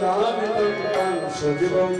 সহগণ রঘুনামিতং তাং সজীবম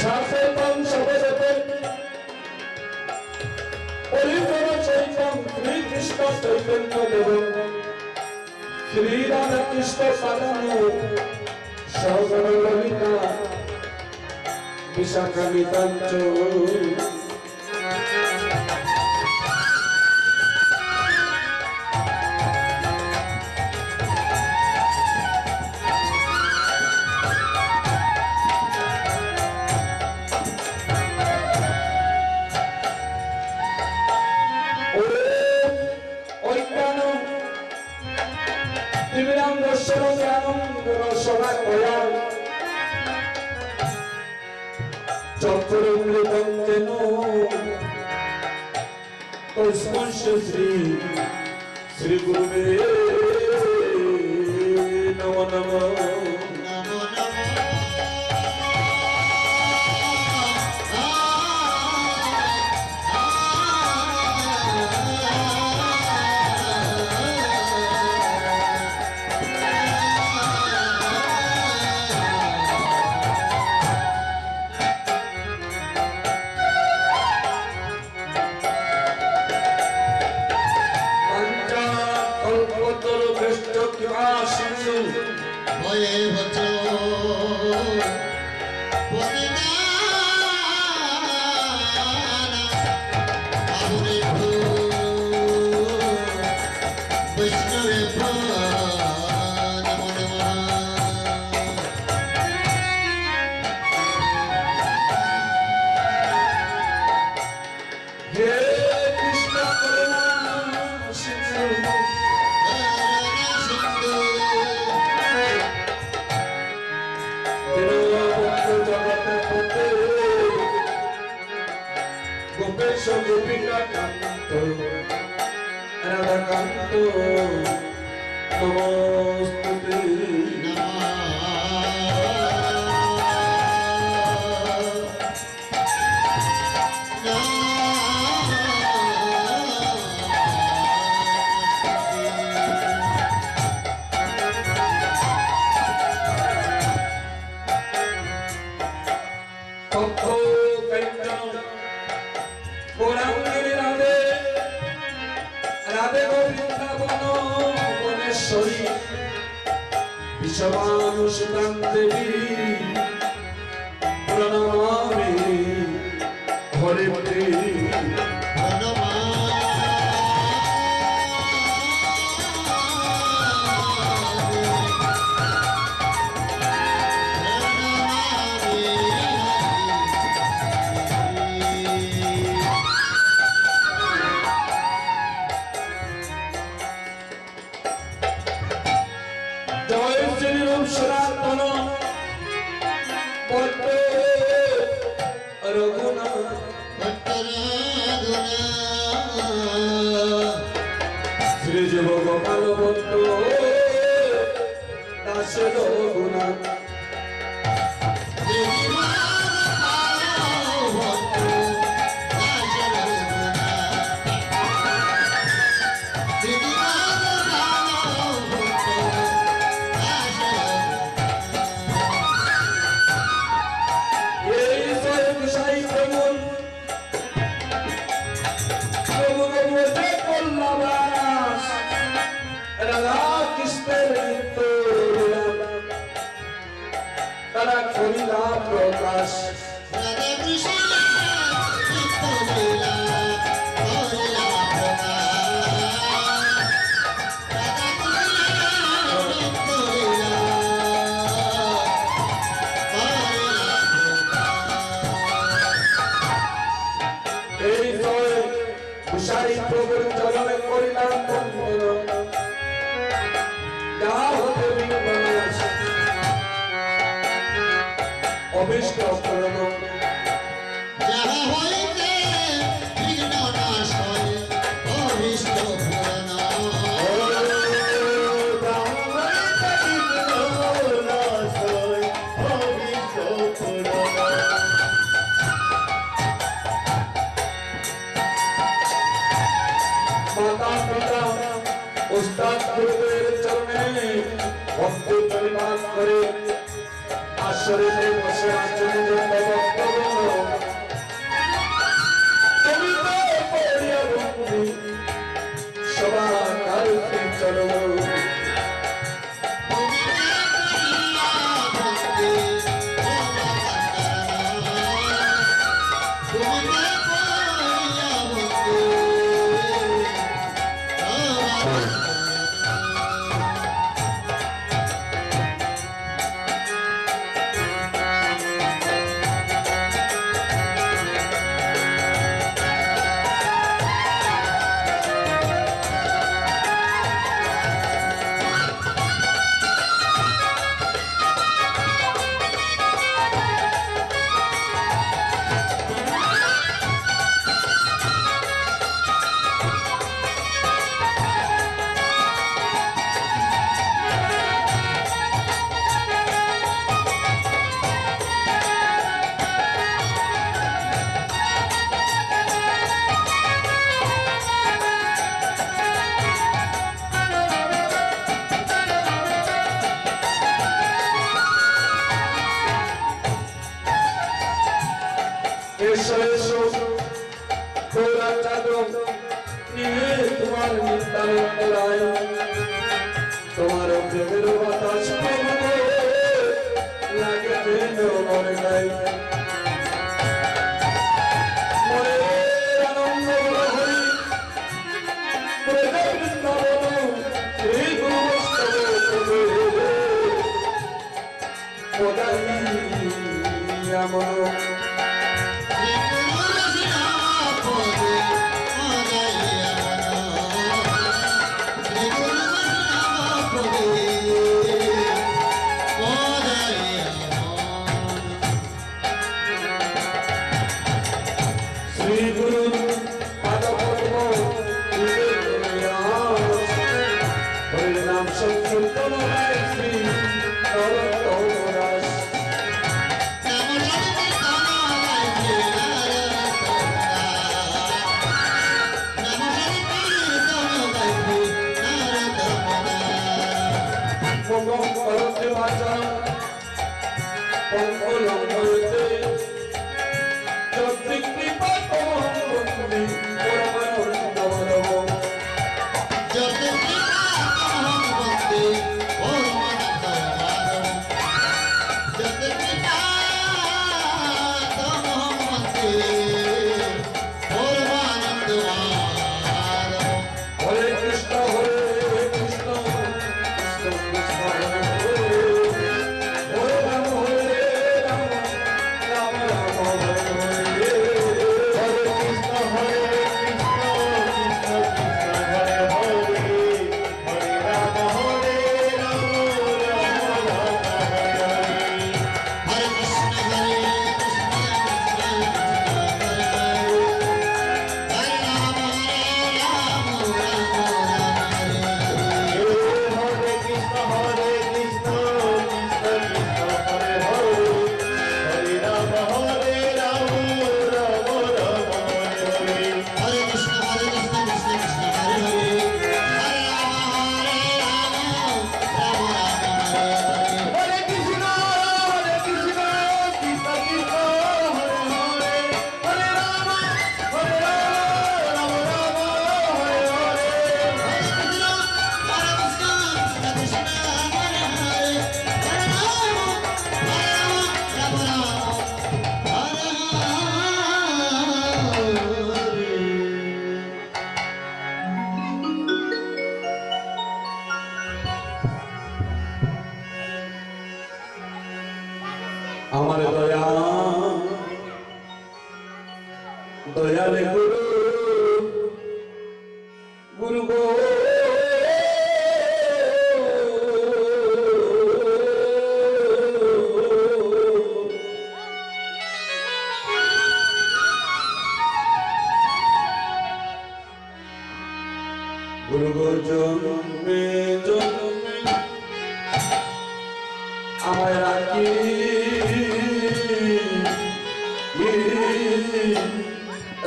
শাসেতং সবজতে পরিজন চৈতম শ্রীকৃষ্ণ চৈতন্য দেব শ্রীরাধা কৃষ্ণ সাধন সগণ Lalita বিশাখামিতাঞ্চ consciously. Sri Guru Namah Namah. canto, todos tus সমানুষ্টান দেবী প্রণমামি হরে প্রিয় শরীফে amor.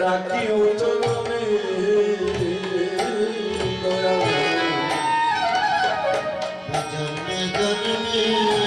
রাখি ও চরণে জন্মে জন্মে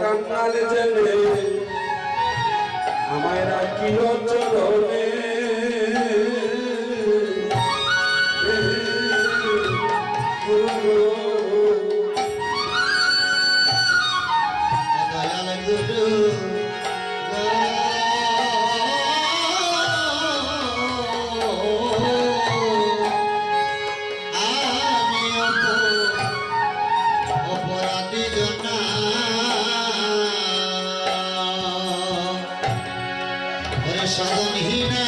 কান্নাল জলে। আমায় রাখিও চলবে সদনহীনা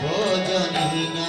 ভোজনহীনা